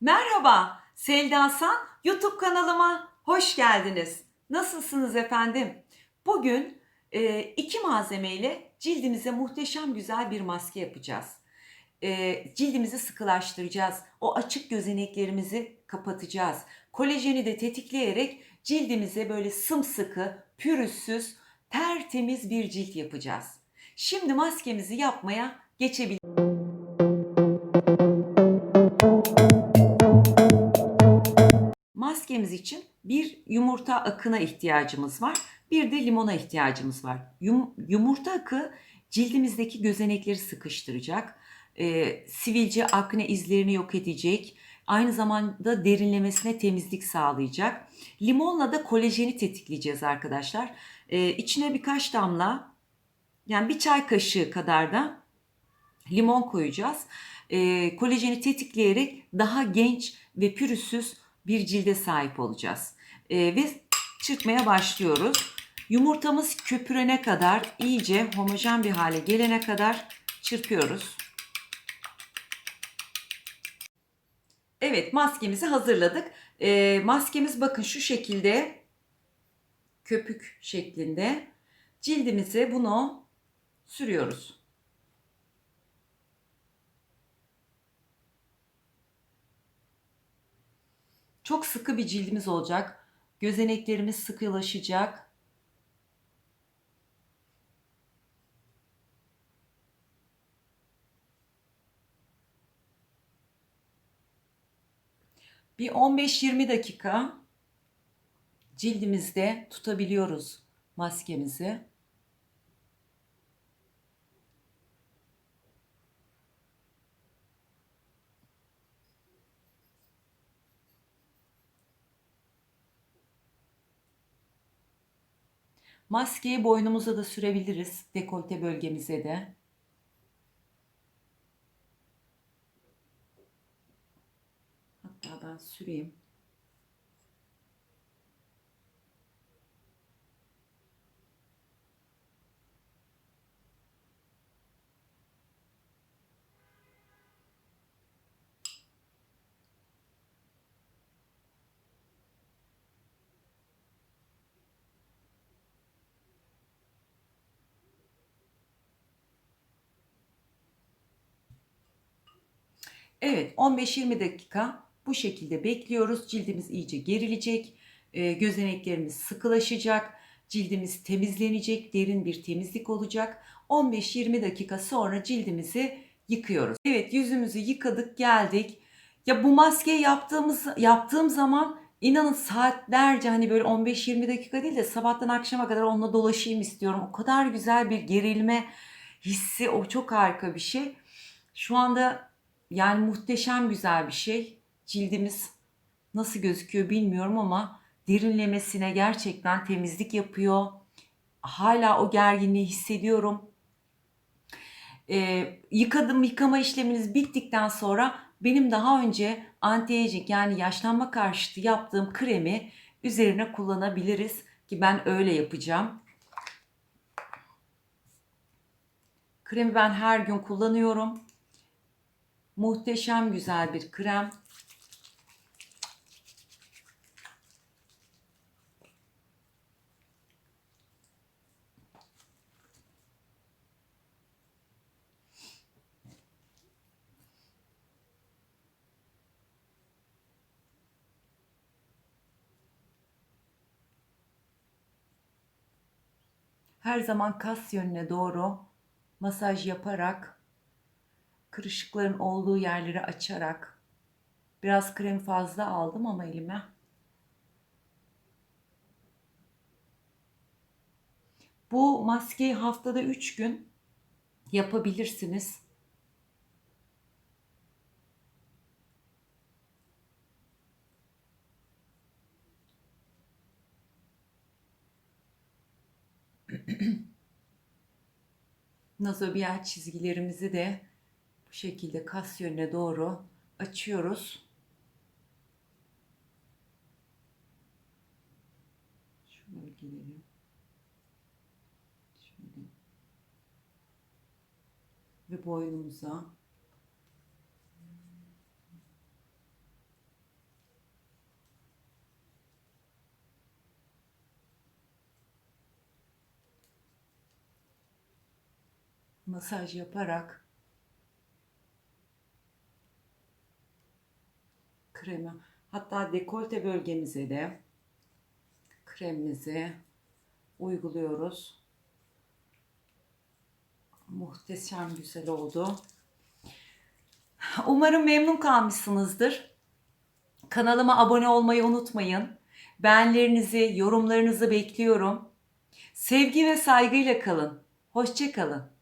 Merhaba, Selda San YouTube kanalıma hoş geldiniz. Nasılsınız efendim? Bugün e, iki malzemeyle cildimize muhteşem güzel bir maske yapacağız. E, cildimizi sıkılaştıracağız. O açık gözeneklerimizi kapatacağız. Kolajeni de tetikleyerek cildimize böyle sımsıkı, pürüzsüz, tertemiz bir cilt yapacağız. Şimdi maskemizi yapmaya geçebiliriz. Maskemiz için bir yumurta akına ihtiyacımız var. Bir de limona ihtiyacımız var. Yum- yumurta akı cildimizdeki gözenekleri sıkıştıracak. Ee, sivilce, akne izlerini yok edecek. Aynı zamanda derinlemesine temizlik sağlayacak. Limonla da kolajeni tetikleyeceğiz arkadaşlar. Ee, içine birkaç damla yani bir çay kaşığı kadar da limon koyacağız. Ee, kolajeni tetikleyerek daha genç ve pürüzsüz bir cilde sahip olacağız. Ee, ve çırpmaya başlıyoruz. Yumurtamız köpürene kadar iyice homojen bir hale gelene kadar çırpıyoruz. Evet maskemizi hazırladık. Ee, maskemiz bakın şu şekilde köpük şeklinde. Cildimize bunu sürüyoruz. Çok sıkı bir cildimiz olacak. Gözeneklerimiz sıkılaşacak. Bir 15-20 dakika cildimizde tutabiliyoruz maskemizi. Maskeyi boynumuza da sürebiliriz, dekolte bölgemize de. Hatta ben süreyim. Evet 15-20 dakika bu şekilde bekliyoruz. Cildimiz iyice gerilecek. Ee, gözeneklerimiz sıkılaşacak. Cildimiz temizlenecek. Derin bir temizlik olacak. 15-20 dakika sonra cildimizi yıkıyoruz. Evet yüzümüzü yıkadık geldik. Ya bu maskeyi yaptığımız yaptığım zaman inanın saatlerce hani böyle 15-20 dakika değil de sabahtan akşama kadar onunla dolaşayım istiyorum. O kadar güzel bir gerilme hissi o çok harika bir şey. Şu anda yani muhteşem güzel bir şey. Cildimiz nasıl gözüküyor bilmiyorum ama derinlemesine gerçekten temizlik yapıyor. Hala o gerginliği hissediyorum. Ee, yıkadım yıkama işleminiz bittikten sonra benim daha önce anti-aging yani yaşlanma karşıtı yaptığım kremi üzerine kullanabiliriz ki ben öyle yapacağım. Kremi ben her gün kullanıyorum. Muhteşem güzel bir krem. Her zaman kas yönüne doğru masaj yaparak kırışıkların olduğu yerleri açarak biraz krem fazla aldım ama elime bu maskeyi haftada 3 gün yapabilirsiniz. Nazobiyal çizgilerimizi de bu şekilde kas yönüne doğru açıyoruz. Şöyle gelelim. Şöyle. Ve boynumuza masaj yaparak kremi hatta dekolte bölgemize de kremimizi uyguluyoruz. Muhteşem güzel oldu. Umarım memnun kalmışsınızdır. Kanalıma abone olmayı unutmayın. Beğenilerinizi, yorumlarınızı bekliyorum. Sevgi ve saygıyla kalın. Hoşça kalın.